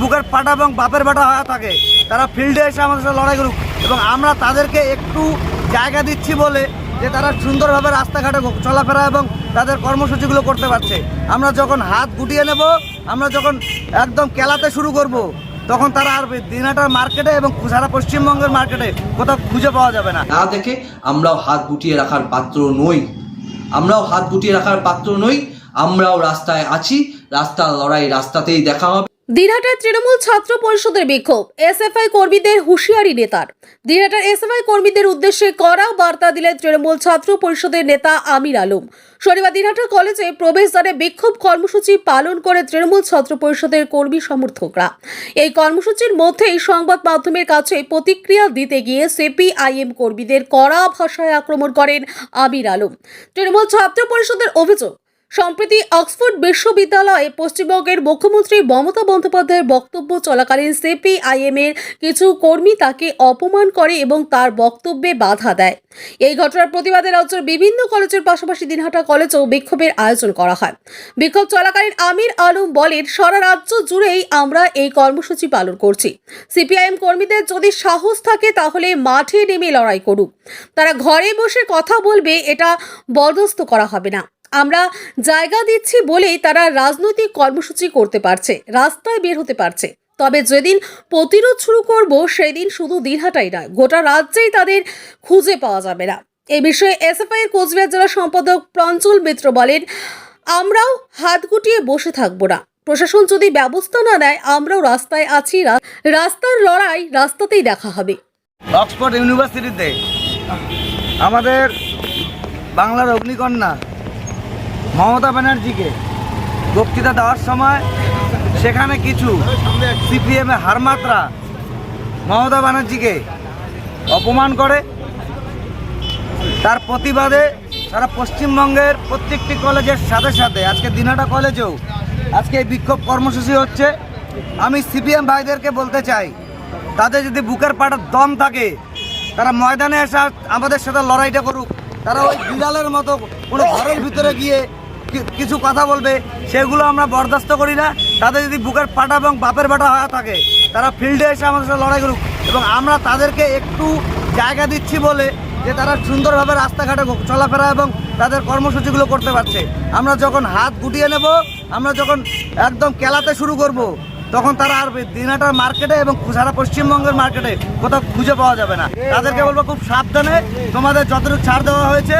বুকের পাটা এবং বাপের বাটা হয়ে থাকে। তারা ফিল্ডে এসে আমাদের সাথে লড়াই করুক এবং আমরা তাদেরকে একটু জায়গা দিচ্ছি বলে যে তারা সুন্দরভাবে রাস্তাঘাটে চলাফেরা এবং তাদের কর্মসূচিগুলো করতে পারছে। আমরা যখন হাত গুটিয়ে নেব, আমরা যখন একদম কেলাতে শুরু করব, তখন তারা আর দিনাটার মার্কেটে এবং সারা পশ্চিমবঙ্গের মার্কেটে কোথাও খুঁজে পাওয়া যাবে না। না দেখে আমরাও হাত গুটিয়ে রাখার পাত্র নই। আমরাও হাত গুটিয়ে রাখার পাত্র নই। আমরাও রাস্তায় আছি। রাস্তার লড়াই রাস্তাতেই দেখা হবে। দিনহাটার তৃণমূল ছাত্র পরিষদের বিক্ষোভ। এসএফআই কর্মীদের হুঁশিয়ারি নেতার। দিনহাটার এসএফআই কর্মীদের উদ্দেশ্যে কড়া বার্তা দিলেন তৃণমূল ছাত্র পরিষদের নেতা আমির আলম। শনিবার দিনহাটা কলেজে প্রবেশদ্বারে বিক্ষোভ কর্মসূচি পালন করে তৃণমূল ছাত্র পরিষদের কর্মী সমর্থকরা। এই কর্মসূচির মধ্যেই সংবাদ মাধ্যমের কাছে প্রতিক্রিয়া দিতে গিয়ে সিপিআইএম কর্মীদের কড়া ভাষায় আক্রমণ করেন আমির আলম। তৃণমূল ছাত্র পরিষদের অভিযোগ সম্প্রতি অক্সফোর্ড বিশ্ববিদ্যালয়ে পশ্চিমবঙ্গের মুখ্যমন্ত্রী মমতা বন্দ্যোপাধ্যায়ের বক্তব্য চলাকালীন সিপিআইএম এর কিছু কর্মী তাকে অপমান করে এবং তার বক্তব্যে বাধা দেয়। এই ঘটনার প্রতিবাদে রাজ্যের বিভিন্ন কলেজের পাশাপাশি দিনহাটা কলেজেও বিক্ষোভের আয়োজন করা হয়। বিক্ষোভ চলাকালীন আমির আলম বলেন, সারা রাজ্য জুড়েই আমরা এই কর্মসূচি পালন করছি। সিপিআইএম কর্মীদের যদি সাহস থাকে, তাহলে মাঠে নেমে লড়াই করুক। তারা ঘরে বসে কথা বলবে, এটা বরদস্ত করা হবে না। আমরা জায়গা দিচ্ছি বলেই তারা রাজনৈতিক কর্মসূচি করতে পারছে, রাস্তায় বের হতে পারছে। তবে যেদিন প্রতিরোধ শুরু করব, সেদিন শুধু দিনহাটাই নয়, গোটা রাজ্যেই তাদের খুঁজে পাওয়া যাবে না। এ বিষয়ে এসএফআই এর কোচবিহার জেলা সম্পাদক প্রঞ্চল মিত্র বলেন, আমরাও হাত গুটিয়ে বসে থাকব না। প্রশাসন যদি ব্যবস্থা না নেয়, আমরাও রাস্তায় আছি রাস্তার লড়াই রাস্তাতেই দেখা হবে। অক্সফোর্ড ইউনিভার্সিটিতে আমাদের বাংলার অগ্নিকন্যা মমতা ব্যানার্জিকে বক্তৃতা দেওয়ার সময় সেখানে কিছু সিপিএমে হারমাত্রা মমতা ব্যানার্জিকে অপমান করে। তার প্রতিবাদে সারা পশ্চিমবঙ্গের প্রত্যেকটি কলেজের সাথে সাথে, আজকে দিনাটা কলেজেও আজকে এই বিক্ষোভ কর্মসূচি হচ্ছে। আমি সিপিএম ভাইদেরকে বলতে চাই, তাদের যদি বুকের পাটার দম থাকে, তারা ময়দানে এসে আমাদের সাথে লড়াইটা করুক। তারা ওই বিড়ালের মতো কোনো ঘরের ভিতরে গিয়ে কিছু কথা বলবে, সেগুলো আমরা বরদাস্ত করি না। তাদের যদি বুকের পাটা এবং বাপের বাটা হয়ে থাকে, তারা ফিল্ডে এসে আমাদের সাথে লড়াই করুক। এবং আমরা তাদেরকে একটু জায়গা দিচ্ছি বলে যে তারা সুন্দরভাবে রাস্তাঘাটে চলাফেরা এবং তাদের কর্মসূচিগুলো করতে পারছে। আমরা যখন হাত গুটিয়ে নেব, আমরা যখন একদম কেলাতে শুরু করব, তখন তারা আর দিনাটার মার্কেটে এবং সারা পশ্চিমবঙ্গের মার্কেটে কোথাও খুঁজে পাওয়া যাবে না। তাদেরকে বলব খুব সাবধানে, তোমাদের যতটুকু ছাড় দেওয়া হয়েছে,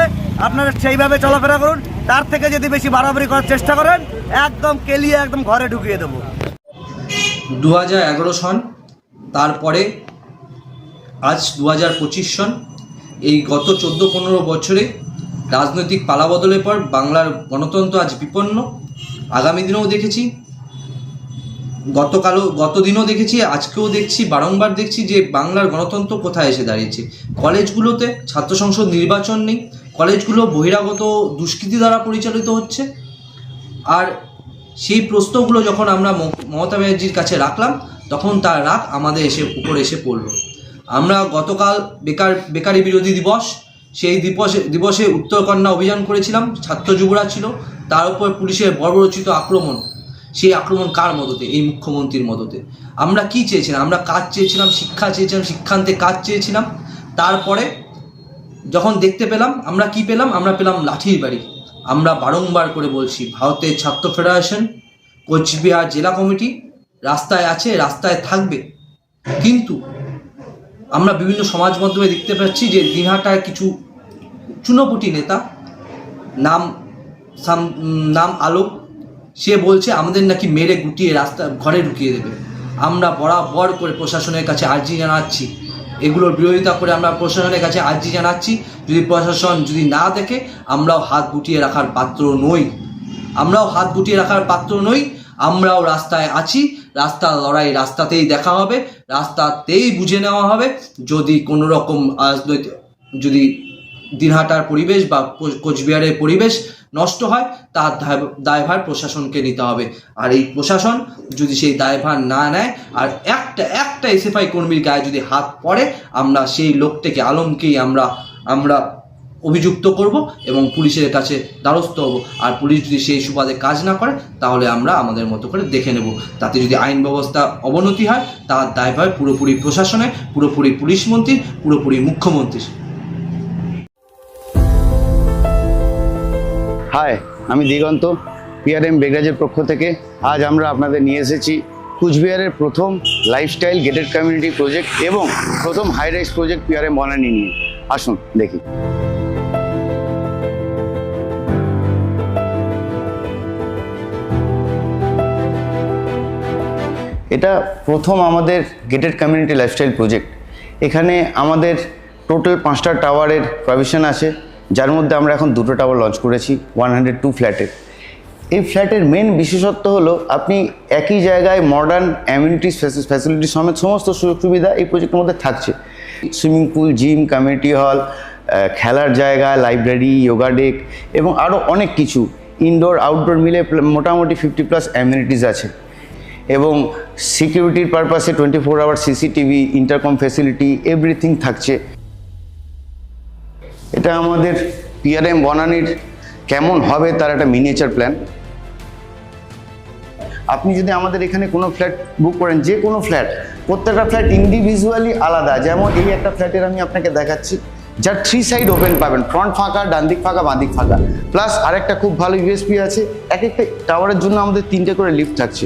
আপনারা সেইভাবে চলাফেরা করুন। তার থেকে যদি বেশি বাড়াবাড়ি করার চেষ্টা করেন, একদম কেলিয়ে একদম ঘরে ঢুকিয়ে দেবো। দু সন, তারপরে আজ দু হাজার পঁচিশ সন, এই গত চোদ্দ পনেরো বছরে রাজনৈতিক পালাবদলের পর বাংলার গণতন্ত্র আজ বিপন্ন। আগামী দিনেও দেখেছি, গতকালও গত দিনও দেখেছি, আজকেও দেখছি, বারংবার দেখছি যে বাংলার গণতন্ত্র কোথায় এসে দাঁড়িয়েছে। কলেজগুলোতে ছাত্র সংসদ নির্বাচন নেই কলেজগুলো বহিরাগত দুষ্কৃতি দ্বারা পরিচালিত হচ্ছে। আর সেই প্রশ্নগুলো যখন আমরা মমতা ব্যানার্জির কাছে রাখলাম, তখন তার রাগ আমাদের এসে, উপরে এসে পড়ল। আমরা গতকাল বেকার, বেকারি বিরোধী দিবস, সেই দিবসে দিবসে উত্তরকন্যা অভিযান করেছিলাম, ছাত্র যুবরা ছিল, তার উপর পুলিশের বর্বরচিত আক্রমণ। সেই আক্রমণ কার মদতে? এই মুখ্যমন্ত্রীর মদতে। আমরা কি চেয়েছিলাম? আমরা কাজ চেয়েছিলাম, শিক্ষা চেয়েছিলাম, শিক্ষান্তে কাজ চেয়েছিলাম। তারপরে যখন দেখতে পেলাম, আমরা কি পেলাম? আমরা পেলাম লাঠির বাড়ি। আমরা বারংবার করে বলছি, ভারতের ছাত্র ফেডারেশন, কোচবিহার জেলা কমিটি রাস্তায় আছে, রাস্তায় থাকবে। কিন্তু আমরা বিভিন্ন সমাজ মাধ্যমে দেখতে পাচ্ছি যে দিনহাটার কিছু চুনোপুটি নেতা, নাম সাম- নাম আলোক, সে বলছে, আমাদের নাকি মেরে গুটিয়ে রাস্তা, ঘরে ঢুকিয়ে দেবে। আমরা বরাবর করে প্রশাসনের কাছে আর্জি জানাচ্ছি এগুলোর বিরোধিতা করে আমরা প্রশাসনের কাছে আর্জি জানাচ্ছি। যদি প্রশাসন যদি না দেখে, আমরাও হাত গুটিয়ে রাখার পাত্র নই। আমরাও হাত গুটিয়ে রাখার পাত্র নই, আমরাও রাস্তায় আছি। রাস্তা লড়াই রাস্তাতেই দেখা হবে, রাস্তাতেই বুঝে নেওয়া হবে। যদি কোনো রকম রাজনৈতিক যদি দিনহাটার পরিবেশ বা কোচবিহারের পরিবেশ নষ্ট হয়, তার দায়- দায়ভার প্রশাসনকে নিতে হবে। আর এই প্রশাসন যদি সেই দায়ভার না নেয়, আর একটা একটা এসএফআই কর্মীর গায়ে যদি হাত পড়ে, আমরা সেই লোকটাকে আলমকেই আমরা আমরা অভিযুক্ত করব এবং পুলিশের কাছে দ্বারস্থ হব। আর পুলিশ যদি সেই সুবাদে কাজ না করে, তাহলে আমরা আমাদের মতো করে দেখে নেব। তাতে যদি আইন ব্যবস্থা অবনতি হয়, তার দায়ভার পুরোপুরি প্রশাসনে পুরোপুরি পুলিশ মন্ত্রী পুরোপুরি মুখ্যমন্ত্রীর। হাই আমি দিগন্ত পিআরএম বেগরাজের পক্ষ থেকে আজ আমরা আপনাদের নিয়ে এসেছি কুচবিহারের প্রথম লাইফস্টাইল গেটেড কমিউনিটি প্রজেক্ট এবং প্রথম high rise project PRM Banani নিয়ে। আসুন, দেখি। এটা প্রথম আমাদের গেটেড কমিউনিটি লাইফস্টাইল প্রজেক্ট এখানে আমাদের টোটাল পাঁচটা টাওয়ারের প্রভিশন আছে। যার মধ্যে আমরা এখন দুটো টাওয়ার লঞ্চ করেছি ওয়ান হান্ড্রেড টু ফ্ল্যাটের এই ফ্ল্যাটের মেন বিশেষত্ব হলো, আপনি একই জায়গায় মডার্ন অ্যামিউনিটিস ফ্যাসিলিটি সমেত সমস্ত সুযোগ সুবিধা এই প্রজেক্টের মধ্যে থাকছে। Swimming pool gym community hall খেলার জায়গা লাইব্রেরি যোগা ডেক এবং আরও অনেক কিছু। ইনডোর আউটডোর মিলে মোটামুটি ফিফটি প্লাস অ্যামিউনিটিস আছে। এবং সিকিউরিটির পারপাসে twenty four hour CCTV intercom facility everything থাকছে। এটা আমাদের পিআরএম বনানির কেমন হবে তার একটা মিনিয়েচার প্ল্যান আপনি যদি আমাদের এখানে কোনো ফ্ল্যাট বুক করেন, যে কোনো ফ্ল্যাট প্রত্যেকটা ফ্ল্যাট ইন্ডিভিজুয়ালি আলাদা। যেমন এই একটা ফ্ল্যাটের আমি আপনাকে দেখাচ্ছি, যার থ্রি সাইড ওপেন পাবেন ফ্রন্ট ফাঁকা, ডান দিক ফাঁকা, বাঁ দিক ফাঁকা। প্লাস আরেকটা খুব ভালো ইউএসপি আছে, এক একটা টাওয়ারের জন্য আমাদের তিনটে করে লিফট থাকছে।